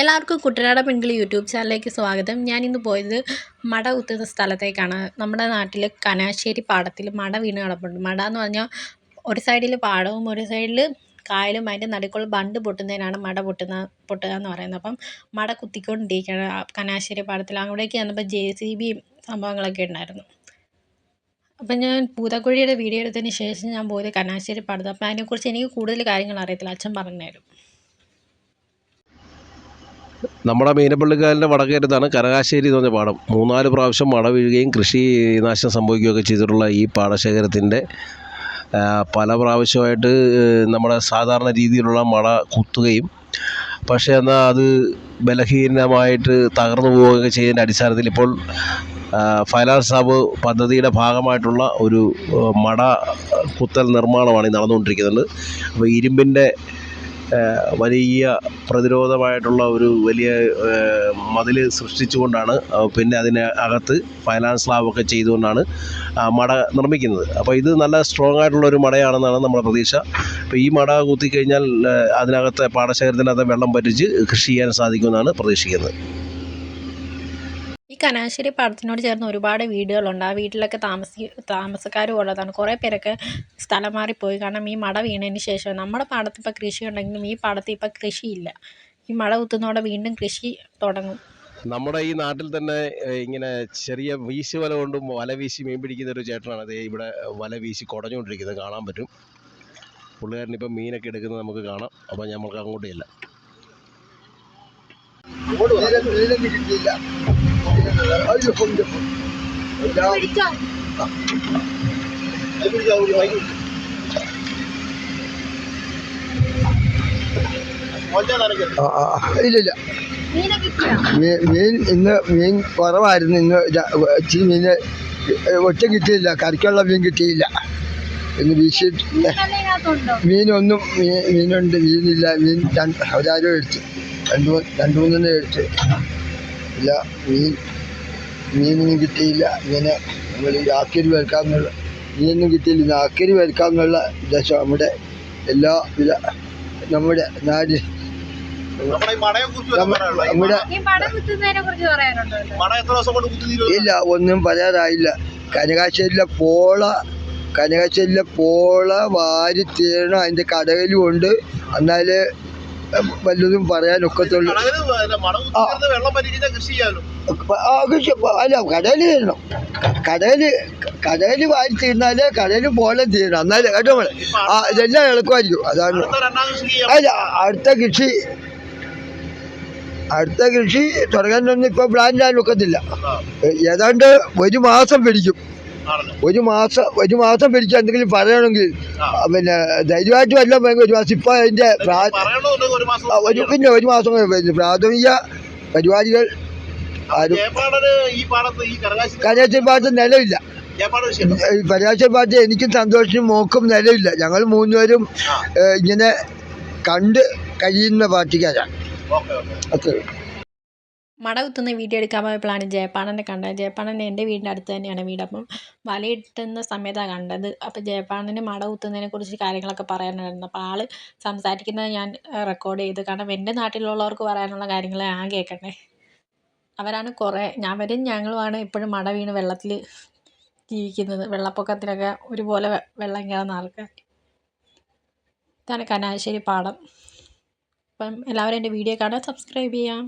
എല്ലാവർക്കും കുട്ടനാട പെൺകിളി യൂട്യൂബ് ചാനലിലേക്ക് സ്വാഗതം. ഞാൻ ഇന്ന് പോയത് മട കുത്തുന്ന സ്ഥലത്തേക്കാണ്. നമ്മുടെ നാട്ടിൽ കനാശ്ശേരി പാടത്തിൽ മട വീണ് കിടപ്പുണ്ട്. മട എന്ന് പറഞ്ഞാൽ ഒരു സൈഡിൽ പാടവും ഒരു സൈഡിൽ കായലും അതിന്റെ നടുക്കുള്ള ബണ്ട് പൊട്ടുന്നതിനാണ് മട പൊട്ടുന്ന പൊട്ടുക എന്ന് പറയുന്നത്. അപ്പം മട കുത്തിക്കൊണ്ടിരിക്കുകയാണ് കനാശ്ശേരി പാടത്തിൽ അവിടേക്ക് ചെന്നപ്പോൾ ജെ സി ബി സംഭവങ്ങളൊക്കെ ഉണ്ടായിരുന്നു. അപ്പം ഞാൻ പൂതക്കുഴിയുടെ വീഡിയോ എടുത്തതിന് ശേഷം ഞാൻ പോയത് കനാശ്ശേരി പാടത്ത്. അപ്പം അതിനെക്കുറിച്ച് എനിക്ക് കൂടുതൽ കാര്യങ്ങൾ അറിയത്തില്ല. അച്ഛൻ പറഞ്ഞു നമ്മുടെ മീനപ്പള്ളിക്കാരന്റെ വടക്കേറ്റത്താണ് കരകാശ്ശേരി എന്ന് പറഞ്ഞ പാടം. മൂന്നാൽ പ്രാവശ്യം മഴ വീഴുകയും കൃഷി നാശം സംഭവിക്കുകയൊക്കെ ചെയ്തിട്ടുള്ള ഈ പാടശേഖരത്തിന്റെ പല പ്രാവശ്യമായിട്ട് നമ്മുടെ സാധാരണ രീതിയിലുള്ള മഴ കുത്തുകയും പക്ഷേ എന്നാൽ അത് ബലഹീനമായിട്ട് തകർന്നു പോവുകയൊക്കെ ചെയ്യുന്നതിന്റെ അടിസ്ഥാനത്തിൽ ഇപ്പോൾ ഫൈനാൻസ് ഹബ് പദ്ധതിയുടെ ഭാഗമായിട്ടുള്ള ഒരു മട കുത്തൽ നിർമ്മാണമാണ് ഈ നടന്നുകൊണ്ടിരിക്കുന്നത്. അപ്പോൾ ഇരുമ്പിന്റെ വലിയ പ്രതിരോധമായിട്ടുള്ള ഒരു വലിയ മതിൽ സൃഷ്ടിച്ചുകൊണ്ടാണ് പിന്നെ അതിന് അകത്ത് ഫൈനാൻസ് ലാബൊക്കെ ചെയ്തുകൊണ്ടാണ് മട നിർമ്മിക്കുന്നത്. അപ്പോൾ ഇത് നല്ല സ്ട്രോങ് ആയിട്ടുള്ള ഒരു മടയാണെന്നാണ് നമ്മുടെ പ്രതീക്ഷ. അപ്പോൾ ഈ മട കുത്തിക്കഴിഞ്ഞാൽ അതിനകത്തെ പാടശേഖരത്തിനകത്ത് വെള്ളം പറ്റിച്ച് കൃഷി ചെയ്യാൻ സാധിക്കുമെന്നാണ് പ്രതീക്ഷിക്കുന്നത്. ഈ കനാശ്ശേരി പാടത്തിനോട് ചേർന്ന് ഒരുപാട് വീടുകളുണ്ട്. ആ വീട്ടിലൊക്കെ താമസി താമസക്കാരും ഉള്ളതാണ് കുറേ പേരൊക്കെ സ്ഥലം മാറിപ്പോയി. കാരണം ഈ മട വീണതിന് ശേഷം നമ്മുടെ പാടത്ത് ഇപ്പോൾ കൃഷി ഉണ്ടെങ്കിലും ഈ പാടത്ത് ഇപ്പോൾ കൃഷിയില്ല. ഈ മട കുത്തുന്നതോടെ വീണ്ടും കൃഷി തുടങ്ങും. നമ്മുടെ ഈ നാട്ടിൽ തന്നെ ഇങ്ങനെ ചെറിയ വീശു വല കൊണ്ടും വല വീശി മീൻ പിടിക്കുന്ന ഒരു ചേട്ടനാണ് അതേ ഇവിടെ വല വീശി കുടഞ്ഞുകൊണ്ടിരിക്കുന്നത്. കാണാൻ പറ്റും. പുള്ളിക്കാരൻ ഇപ്പം മീനൊക്കെ എടുക്കുന്നത് നമുക്ക് കാണാം. അപ്പോൾ നമുക്ക് അങ്ങോട്ടേ നീലം കിട്ടിയില്ല ഇല്ലില്ല മീൻ മീൻ ഇന്ന് മീൻ കുറവായിരുന്നു. ഇന്ന് ഇച്ചിരി മീന് ഒറ്റ കിട്ടിയില്ല. കറിക്കുള്ള മീൻ കിട്ടിയില്ല. ഇന്ന് വീശി മീനൊന്നും മീൻ മീനുണ്ട്. മീനില്ല. മീൻ രണ്ട് ഒരാരും എടുത്തു. രണ്ട് മൂന്ന് രണ്ട് മൂന്നെണ്ണം എടുത്ത് ഇല്ല മീൻ മീനൊന്നും കിട്ടിയില്ല. ഇങ്ങനെ നമ്മൾ ഈ ആക്കിരി വരക്കാമെന്നുള്ള മീനൊന്നും കിട്ടിയില്ല. ഇന്ന് ആക്കിരി വരക്കാമെന്നുള്ള ഉദ്ദേശം നമ്മുടെ എല്ലാ വില നമ്മുടെ നാട് നമ്മുടെ ഈ മടയെ കുറിച്ച് വല്ലതും നമ്മ- ഈ നമ്മുടെ ഈ മട കുത്തുന്നതിനെ കുറിച്ച് പറയാനുണ്ടോ? എത്ര ദിവസം കൊണ്ട് കുത്തി തീരും ഇല്ല ഒന്നും പറയാറായില്ല. കനകാശ്ശേരിയിലെ പോള കനകാശ്ശേരിയിലെ പോള വാരി തീരണം. അതിന്റെ കടകലും ഉണ്ട്. എന്നാലേ വല്ലതും പറയാനൊക്കത്തുള്ളൂ. കൃഷി അല്ല കടയിൽ തീരണം. കടയിൽ കടയിൽ വാരി തീർന്നാലേ കടയിൽ പോലെ തീരണം. എന്നാലേ കേട്ടോ മോളെ. ആ ഇതെല്ലാം എളുപ്പമായിരിക്കും. അതാണ്. അല്ല അടുത്ത കൃഷി അടുത്ത കൃഷി തുടങ്ങാനൊന്നും ഇപ്പോൾ പ്ലാൻ ചെയ്യാൻ ഒക്കത്തില്ല ഏതാണ്ട് ഒരു മാസം പിടിക്കും. ഒരു മാസം ഒരു മാസം പിടിച്ച് എന്തെങ്കിലും പറയണമെങ്കിൽ പിന്നെ ധൈര്യമായിട്ട് വല്ല ഒരു മാസം. ഇപ്പൊ അതിന്റെ ഒരു പിന്നെ ഒരു മാസം പ്രാഥമിക പരിപാടികൾ കരയാച്ചൽ പാട്ട് നിലവില്ല. കരയാച്ചൽ പാട്ട് എനിക്കും സന്തോഷിനും മോക്കും നിലവില്ല. ഞങ്ങൾ മൂന്നുപേരും ഇങ്ങനെ കണ്ട് കഴിയുന്ന പാർട്ടിക്കാരാണ്. ഓക്കെ മട കുത്തുന്ന വീഡിയോ എടുക്കാൻ പോയപ്പോഴാണ് ജയപ്പാണനെ കണ്ടത്. ജയപ്പാണൻ എന്റെ വീടിന്റെ അടുത്ത് തന്നെയാണ് വീട്. അപ്പം വലയിട്ടുന്ന സമയത്താണ് കണ്ടത്. അപ്പം ജയപ്പാണന് മട കുത്തുന്നതിനെ കുറിച്ച് കാര്യങ്ങളൊക്കെ പറയാനുണ്ടായിരുന്നു. അപ്പോൾ ആൾ സംസാരിക്കുന്നത് ഞാൻ റെക്കോർഡ് ചെയ്തു. കാരണം എന്റെ നാട്ടിലുള്ളവർക്ക് പറയാനുള്ള കാര്യങ്ങൾ ഞാൻ കേൾക്കണ്ടേ. അവരാണ് കുറേ ഞാൻ അവരും ഞങ്ങളുമാണ് ഇപ്പോഴും മട വീണ് വെള്ളത്തിൽ ജീവിക്കുന്നത്. വെള്ളപ്പൊക്കത്തിലൊക്കെ ഒരുപോലെ വെള്ളം കയറുന്ന ആൾക്കാർ. ഇതാണ് കനാശ്ശേരി പാടം. അപ്പം എല്ലാവരും എന്റെ വീഡിയോ കാണാൻ സബ്സ്ക്രൈബ് ചെയ്യാം.